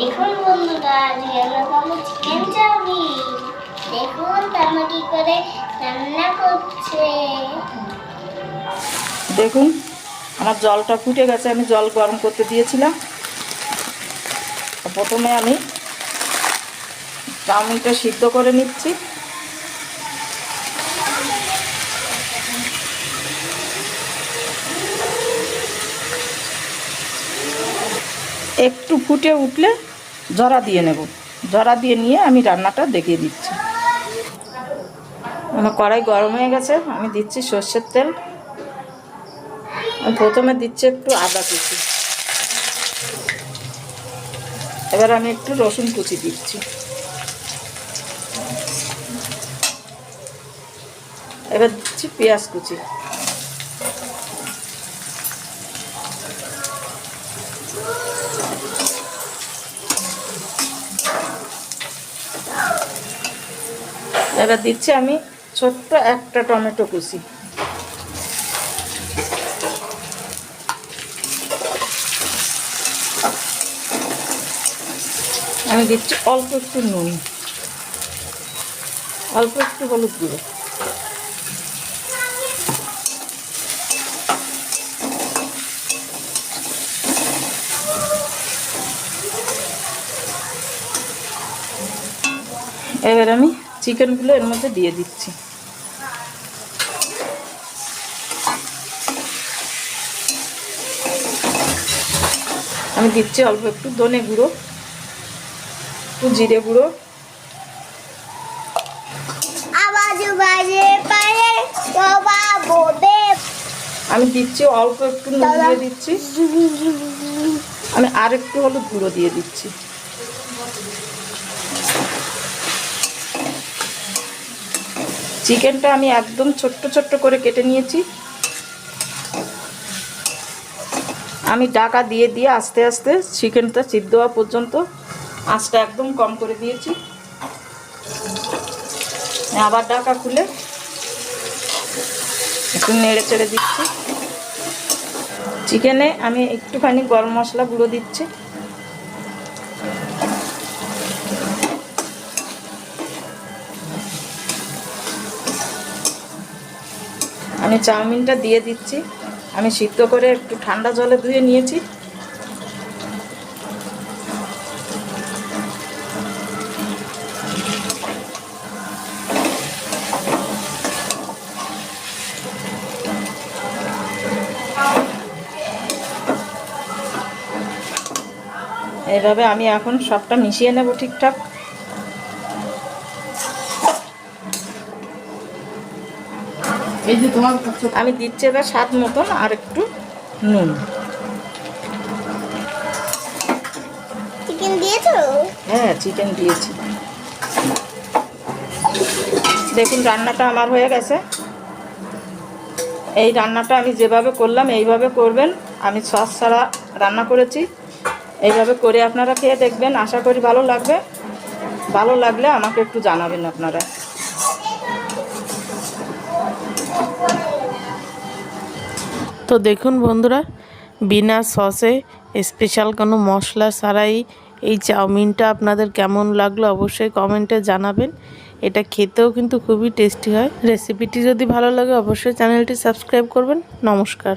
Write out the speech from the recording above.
দেখুন বন্ধুরা chicken chowmein, দেখুন তামা কি করে রান্না করছে। দেখুন, আমার জলটা ফুটে গেছে, আমি জল গরম করতে দিয়েছিলাম। প্রথমে আমি চাউমিনটা সিদ্ধ করে নিচ্ছি। একটু ফুটে উঠলে জরা দিয়ে নেব। জরা দিয়ে নিয়ে আমি রান্নাটা দেখিয়ে দিচ্ছি। আমার কড়াই গরম হয়ে গেছে, আমি দিচ্ছি সর্ষের তেল। আমি প্রথমে দিচ্ছি একটু আদা কুচি। এবার আমি একটু রসুন কুচি দিচ্ছি। এবার দিচ্ছি পেঁয়াজ কুচি। এবার দিচ্ছি আমি ছোট্ট একটা টমেটো কুচি। আমি দিচ্ছি অল্প একটু নুন। অল্প একটু হলুদ গুঁড়ো। এবার আমি চিকেনগুলো এর মধ্যে দিয়ে দিচ্ছি। আমি দিচ্ছি অল্প একটু ধনে গুঁড়ো একটু জিরে গুঁড়ো। আমি দিচ্ছি অল্প একটু নুন দিয়ে দিচ্ছি। আমি আর একটু হলুদ গুঁড়ো দিয়ে দিচ্ছি। চিকেনটা আমি একদম ছোট্ট ছোট্ট করে কেটে নিয়েছি। আমি ডাকা দিয়ে দিয়ে আস্তে আস্তে চিকেনটা সিদ্ধ হওয়া পর্যন্ত আঁচটা একদম কম করে দিয়েছি। আবার ডাকা খুলে একটু নেড়ে চেড়ে দিচ্ছি। চিকেনে আমি একটুখানি গরম মশলা গুঁড়ো দিচ্ছি। আমি চাউমিনটা দিয়ে দিচ্ছি। আমি সিদ্ধ করে একটু ঠান্ডা জলে ধুয়ে নিয়েছি। এইভাবে আমি এখন সবটা মিশিয়ে নেব ঠিকঠাক। আমি দিচ্ছি এবার স্বাদ মতন আর একটু নুন। চিকেন দিয়েছ? হ্যাঁ চিকেন দিয়েছি। দেখুন রান্নাটা আমার হয়ে গেছে। এই রান্নাটা আমি যেভাবে করলাম এইভাবে করবেন। আমি সস ছাড়া রান্না করেছি। এইভাবে করে আপনারা খেয়ে দেখবেন। আশা করি ভালো লাগবে। ভালো লাগলে আমাকে একটু জানাবেন আপনারা। তো দেখুন বন্ধুরা, বিনা সসে স্পেশাল কোনো মশলা ছাড়াই এই চাউমিনটা আপনাদের কেমন লাগল অবশ্যই কমেন্টে জানাবেন। এটা খেতেও কিন্তু খুবই টেস্টি হয়। রেসিপিটি যদি ভালো লাগে অবশ্যই চ্যানেলটি সাবস্ক্রাইব করবেন। নমস্কার।